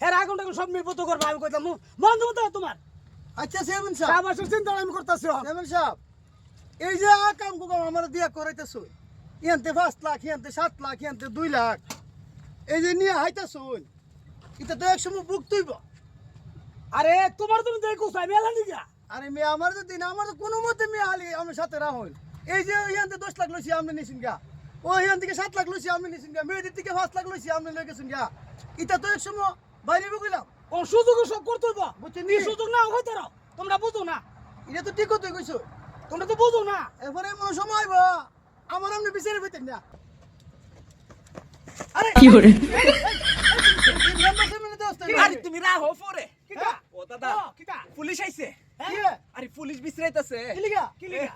হ্যাঁ আগুন টাগুন সব নির্বত করব আমি কইতাম বন্ধ মতো তোমার। আচ্ছা চেয়ারম্যান সাহেব। সাবাসের চিন্তা আমি করতেছি চেয়ারম্যান সাহেব এই যে কাম কো আমার দিয়া করাইতেছ। ইয়ান্তে পাঁচ লাখ ইয়ান্তে সাত লাখ ইয়ান্তে দুই লাখ। এই যে নিয়ে হাইতেছ এটা তো একসময় বুক তুইব আরে তোমার তুমি দেখো আমি এলাম দিকা আরে মেয়ে আমার তো দিন আমার তো কোনো মতে মেয়ে আলি আমার সাথে রাহুল এই যে ইয়ান্তে দশ লাখ লইছি আমি নিছিন গা ও ইয়ান থেকে সাত লাখ লইছি আমি নিছিন গা মেয়েদের থেকে পাঁচ লাখ লইছি আমি লই গেছেন গা এটা তো একসময় বাইরে বুঝলাম ও সুযোগ সব করতে হইব। বুঝছেন নি? সুযোগ না হইতে রাও তোমরা বুঝো না। এটা তো ঠিক কথা কইছো। তোমরা তো বুঝো না। এরপরে এমন সময় আইব আমার আপনি বিচারে পেতেন না। আরে! কি অবস্থা আরে তুমি রাহো পরে কিটা? ও দাদা কিটা? পুলিশ আইছে। কি আরে পুলিশ বিশ্রাইতেছে কি লিগা? কি লিগা?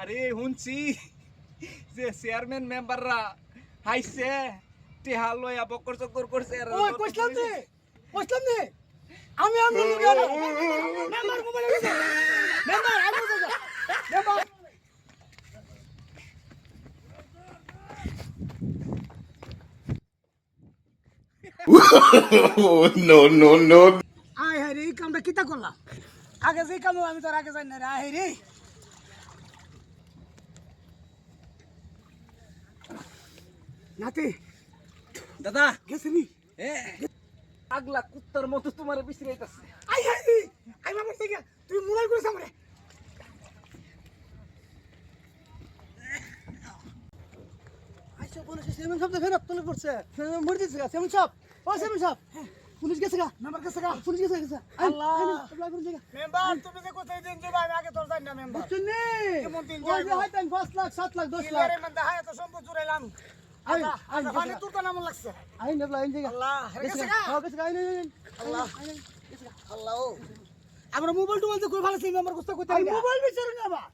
আরে শুনছি যে চেয়ারম্যান মেম্বাররা হাইছে টেহা লয়া বকর চকর করছে আর ওই কইছলাম কইছলাম নে। আমি আমি মেম্বার মোবাইল মেম্বার আমি মেম্বার। No, no, no. আয় হায় রে এই কামটা কিতা করলাম? আগে যে কাম আমি তোর আগে জানি না রে। আয় রে। নাতি দাদা। গেছে নি? এ। আগলা কুত্তার মতো তোমার বিশ্রাইতেছে আয় হায় রে আই মামার থেকে তুই মোবাইল করিস আমারে। আচ্ছা বলে সেমন সব তো ফেরত তুলে পড়ছে। মরে দিছে সেমন সব। ও সেমন সব। পুলিশ গেছে গা। মেম্বার কাছে গা। পুলিশ গেছে গেছে। আল্লাহ। অ্যাপ্লাই করে জায়গা মেম্বার তুমি যে কোথায় দিন আমি আগে তোর জানি না মেম্বার। বুঝছেন নি? এমন দিন ওই যে। হয়তো পাঁচ লাখ সাত লাখ দশ লাখ। মান তো সম্পদ জুড়াইলাম। আইন, আইন, পানি গেছে। তোর তো নাম লাগছে। আইন অ্যাপ্লাই আইন জায়গা আল্লাহ রে গেছে গেছে গা। গা। হ্যাঁ গেছে গা আইন আইন আল্লাহ। আল্লাহ আমরা মোবাইল টোবাইল তো কই ভালো সেই আমার কোস্তা কইতে মোবাইল বিচারুন আবার